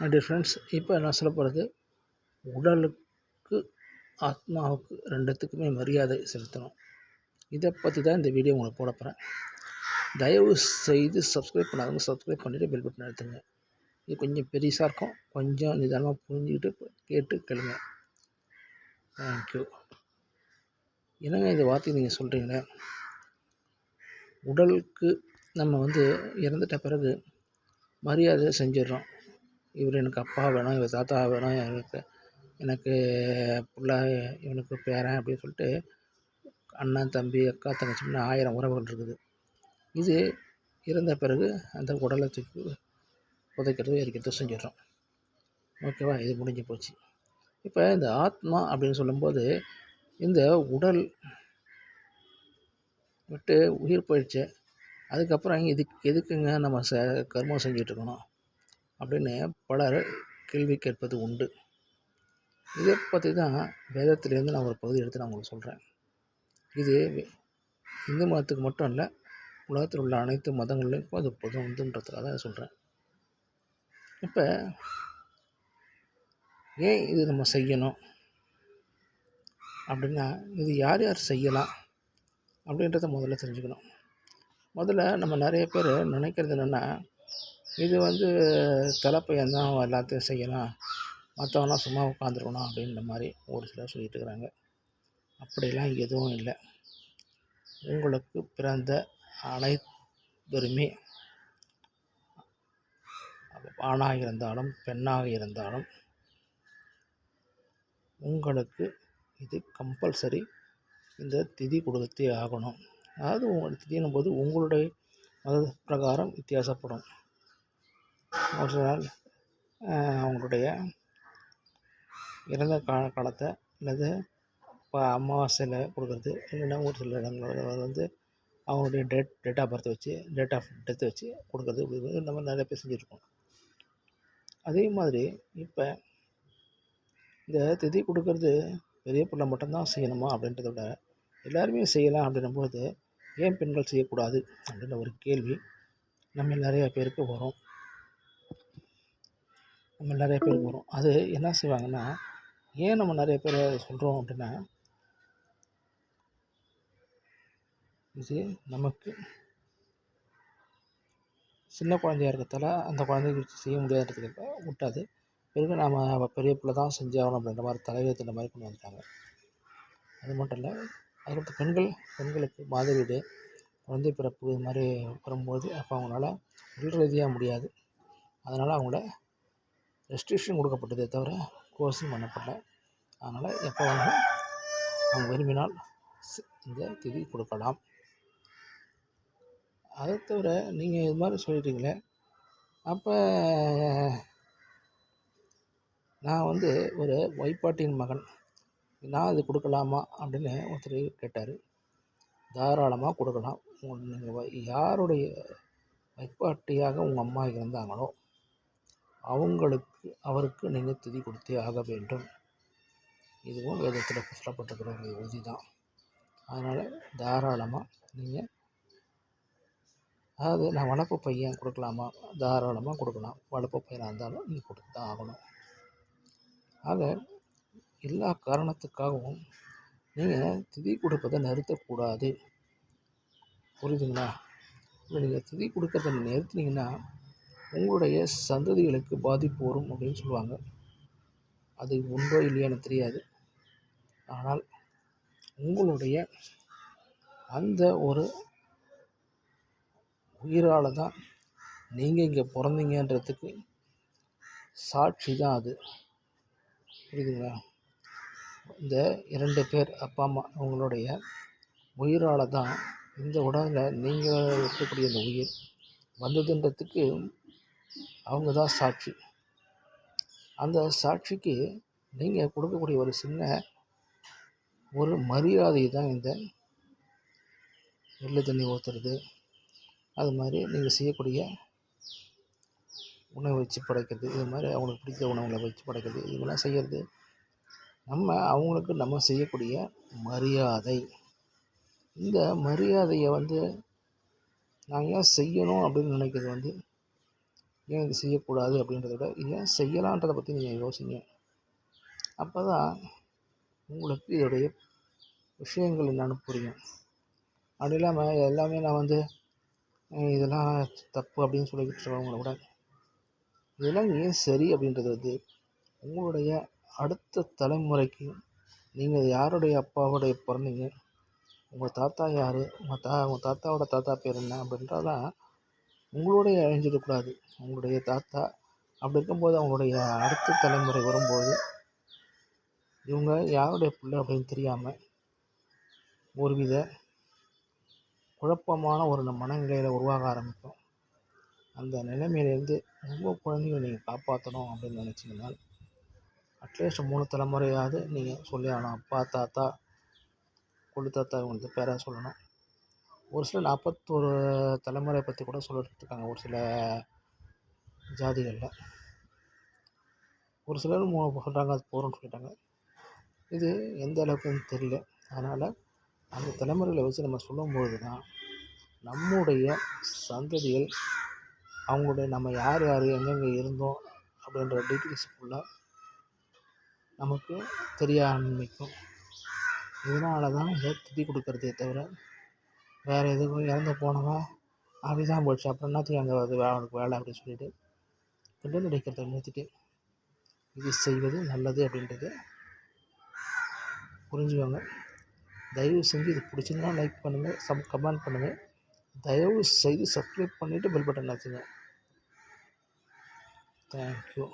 My dear friends இப்போ நான் சொல்ல போகிறது உடலுக்கு ஆத்மாவுக்கு ரெண்டுத்துக்குமே மரியாதை செலுத்தணும். இதை பற்றி தான் இந்த வீடியோ உங்களுக்கு போட போகிறேன் தயவு செய்து சப்ஸ்கிரைப் பண்ணாதவங்க சப்ஸ்கிரைப் பண்ணிவிட்டு பெல் பட்டன் எடுத்துங்க இது கொஞ்சம் பெருசாக இருக்கும். கொஞ்சம் நிதானமாக புரிஞ்சுக்கிட்டு கேட்டு கேளுங்க. தேங்க்யூ என்னங்க இந்த வார்த்தை நீங்கள் சொல்கிறீங்களே உடலுக்கு நம்ம வந்து இறந்துட்ட பிறகு மரியாதை செஞ்சிடுறோம். இவர் எனக்கு அப்பா வேணும் இவர் தாத்தா வேணும் எனக்கு எனக்கு பிள்ளை இவனுக்கு பேரன் அப்படின்னு சொல்லிட்டு அண்ணன் தம்பி அக்கா தங்கச்சின்னு ஆயிரம் உறவுகள் இருக்குது. இது இறந்த பிறகு அந்த உடலை தூக்கி புதைக்கிறது எரிக்கிறதோ செஞ்சிடறோம் ஓகேவா இது முடிஞ்சு போச்சு. இப்போ இந்த ஆத்மா அப்படின்னு சொல்லும்போது இந்த உடல் விட்டு உயிர் போயிடுச்சு. அதுக்கப்புறம் இதுக்கு எதுக்குங்க நம்ம ச கர்மம் செஞ்சிட்ருக்கணும் அப்படின்னு பலர் கேள்வி கேட்பது உண்டு. இதை பற்றி தான் வேதத்திலேருந்து நான் ஒரு பகுதி எடுத்து நான் உங்களுக்கு சொல்கிறேன் இது இந்து மதத்துக்கு மட்டும் இல்லை உலகத்தில் உள்ள அனைத்து மதங்கள்லையும் அது பொது உண்டுன்றதுக்காக தான் சொல்கிறேன் இப்போ ஏன் இது நம்ம செய்யணும்? அப்படின்னா இது யார் யார் செய்யலாம்? அப்படின்றத முதல்ல தெரிஞ்சுக்கணும். முதல்ல நம்ம நிறைய பேர் நினைக்கிறது என்னென்னா இது வந்து தலைப்பையன் தான் எல்லாத்தையும் செய்யலாம் மற்றவங்களாம் சும்மா உட்காந்துருக்கணும் அப்படின்ற மாதிரி ஒரு சிலர் சொல்லிட்டு இருக்கிறாங்க அப்படிலாம் எதுவும் இல்லை. உங்களுக்கு பிறந்த அனைவருமே ஆணாக இருந்தாலும் பெண்ணாக இருந்தாலும் உங்களுக்கு இது கம்பல்சரி இந்த திதி கொடுத்தே ஆகணும். அதாவது உங்கள் திதினும் போது உங்களுடைய மத பிரகாரம் வித்தியாசப்படும். ஒரு நாள் அவங்களுடைய இறந்த கால காலத்தை அல்லது இப்போ அமாவாசையில் கொடுக்குறது இல்லைன்னா ஒரு சில இடங்களில் வந்து அவங்களுடைய டேட் டேட் ஆஃப் பர்த் வச்சு டேட் ஆஃப் டெத் வச்சு கொடுக்குறது நம்ம நிறைய பேர் செஞ்சுருக்கோம் அதே மாதிரி இப்போ இந்த திதி கொடுக்கறது பெரிய பிள்ளை மட்டும்தான் செய்யணுமா அப்படின்றத விட எல்லாருமே செய்யலாம் அப்படின்னும்போது ஏன் பெண்கள் செய்யக்கூடாது அப்படின்ற ஒரு கேள்வி நம்ம நிறைய பேருக்கு வரும். நம்ம நிறைய பேர் வரும். அது என்ன செய்வாங்கன்னா ஏன் நம்ம நிறைய பேர் சொல்கிறோம் அப்படின்னா இது நமக்கு சின்ன குழந்தையா இருக்கிறதால அந்த குழந்தைக்கு செய்ய முடியாதுன்றதுக்கு விட்டாது பிறகு நாம் பெரிய பிள்ளை தான் செஞ்சாகணும் அப்படின்ற மாதிரி தலையெழுத்துன்ற மாதிரி கொண்டு வந்துட்டாங்க. அது மட்டும் இல்லை அதுக்கடுத்து பெண்கள் பெண்களுக்கு மாதவீடு குழந்தை பிறப்பு இது மாதிரி வரும்போது அப்போ அவங்களால உடல் ரீதியாக முடியாது. அதனால் அவங்கள ரெஸ்ட்ரிக்ஷன் கொடுக்கப்பட்டதே தவிர கோர்ஸும் பண்ணப்படல. அதனால் எப்போ வேணாலும் அவங்க விரும்பினால் இந்த திதி கொடுக்கலாம். அதை தவிர நீங்கள் இது மாதிரி சொல்லிட்டீங்களே அப்போ நான் வந்து ஒரு வைப்பாட்டியின் மகன் நான் இது கொடுக்கலாமா அப்படின்னு ஒருத்தர் கேட்டார். தாராளமாக கொடுக்கலாம். நீங்கள் யாருடைய வைப்பாட்டியாக உங்கள் அம்மா இருந்தாங்களோ அவங்களுக்கு அவருக்கு நீங்கள் திதி கொடுத்தே ஆக வேண்டும். இதுவும் வேதத்தில் சொல்லப்பட்டிருக்கிற ஒரு விதி தான் அதனால் தாராளமாக நீங்கள் அதாவது நான் வளர்ப்பு பையன் கொடுக்கலாமா? தாராளமாக கொடுக்கலாம். வளர்ப்பு பையனாக இருந்தாலும் நீங்கள் கொடுத்து தான் ஆகணும். ஆக எல்லா காரணத்துக்காகவும் நீங்கள் திதி கொடுப்பதை நிறுத்தக்கூடாது. புரியுதுங்களா? இல்லை நீங்கள் திதி கொடுக்கறத நிறுத்தினீங்கன்னா உங்களுடைய சந்ததிகளுக்கு பாதிப்பு வரும் அப்படின்னு சொல்லுவாங்க. அது உண்டோ இல்லையோ எனக்கு தெரியாது. ஆனால் உங்களுடைய அந்த ஒரு உயிரால் தான் நீங்கள் இங்கே பிறந்தீங்கன்றதுக்கு சாட்சி தான் அது. புரியுதுங்களா? இந்த இரண்டு பேர் அப்பா அம்மா அவங்களுடைய உயிரால் தான் இந்த உடலில் நீங்கள் இருக்கக்கூடிய அந்த உயிர் வந்ததுன்றதுக்கு அவங்க தான் சாட்சி. அந்த சாட்சிக்கு நீங்கள் கொடுக்கக்கூடிய ஒரு சின்ன ஒரு மரியாதை தான் இந்த எள்ளு தண்ணி ஊற்றுறது அது மாதிரி நீங்கள் செய்யக்கூடிய உணவு வச்சு படைக்கிறது இது மாதிரி அவங்களுக்கு பிடித்த உணவுகளை வச்சு படைக்கிறது இதுவெல்லாம் செய்கிறது நம்ம அவங்களுக்கு நம்ம செய்யக்கூடிய மரியாதை. இந்த மரியாதையை வந்து நாங்கள் ஏன் செய்யணும் அப்படின்னு நினைக்கிறது வந்து ஏன் இது செய்யக்கூடாது அப்படின்றத விட ஏன் செய்யலான்றதை பற்றி நீங்கள் யோசிங்க. அப்போ தான் உங்களுக்கு இதோடைய விஷயங்கள் என்னென்னு புரியும். அப்படி இல்லாமல் எல்லாமே நான் வந்து இதெல்லாம் தப்பு அப்படின்னு சொல்லிக்கிட்டு இருக்கவங்கள விட இதெல்லாம் ஏன் சரி அப்படின்றது வந்து உங்களுடைய அடுத்த தலைமுறைக்கு நீங்கள் யாருடைய அப்பாவுடைய பிறந்தீங்க உங்கள் தாத்தா யார் உங்கள் தா உங்கள் தாத்தாவோட தாத்தா பேர் என்ன அப்படின்றதான் உங்களோடய அழிஞ்சிடக்கூடாது. உங்களுடைய தாத்தா அப்படி இருக்கும்போது அவங்களுடைய அடுத்த தலைமுறை வரும்போது இவங்க யாருடைய பிள்ளை அப்படின்னு தெரியாமல் ஒருவித குழப்பமான ஒரு மனநிலையில் உருவாக ஆரம்பிக்கும். அந்த நிலைமையிலேருந்து உங்கள் குழந்தைகளை நீங்கள் காப்பாற்றணும் அப்படின்னு நினச்சிங்கன்னா அட்லீஸ்ட் மூணு தலைமுறையாவது நீங்கள் சொல்லி ஆகணும். அப்பா தாத்தா கொள்ளு தாத்தா இவங்களுக்கு பேராக சொல்லணும். ஒரு சில நாற்பத்தொரு தலைமுறை பற்றி கூட சொல்லிட்டு இருக்காங்க ஒரு சில ஜாதிகளில். ஒரு சிலர் மூ சொல்கிறாங்க அது போகிறோன்னு சொல்லிட்டாங்க. இது எந்த அளவுக்குன்னு தெரியல. அதனால் அந்த தலைமுறைகளை வச்சு நம்ம சொல்லும்பொழுது தான் நம்முடைய சந்ததிகள் அவங்களுடைய நம்ம யார் யார் எங்கெங்கே இருந்தோம் அப்படின்ற டீட்டெயில்ஸ் ஃபுல்லாக நமக்கு தெரிய ஆரம்பிக்கும். இதனால தான் இதை திட்டி கொடுக்கறதே தவிர வேறு எதுவும் இறந்து போனவா அப்படிதான் போச்சு. அப்புறம் என்னத்துக்கு அங்கே அது வே- அவனுக்கு வேலை அப்படின்னு சொல்லிட்டு கிண்டல் அடிக்கிறத நிறுத்திட்டு இது செய்வது நல்லது அப்படின்றது புரிஞ்சுக்கோங்க. தயவு செஞ்சு இது பிடிச்சிருந்தா லைக் பண்ணுங்கள் சம் கமெண்ட் பண்ணுங்கள் தயவு செய்து சப்ஸ்கிரைப் பண்ணிவிட்டு பெல் பட்டன் அழுத்துங்க. தேங்க்யூ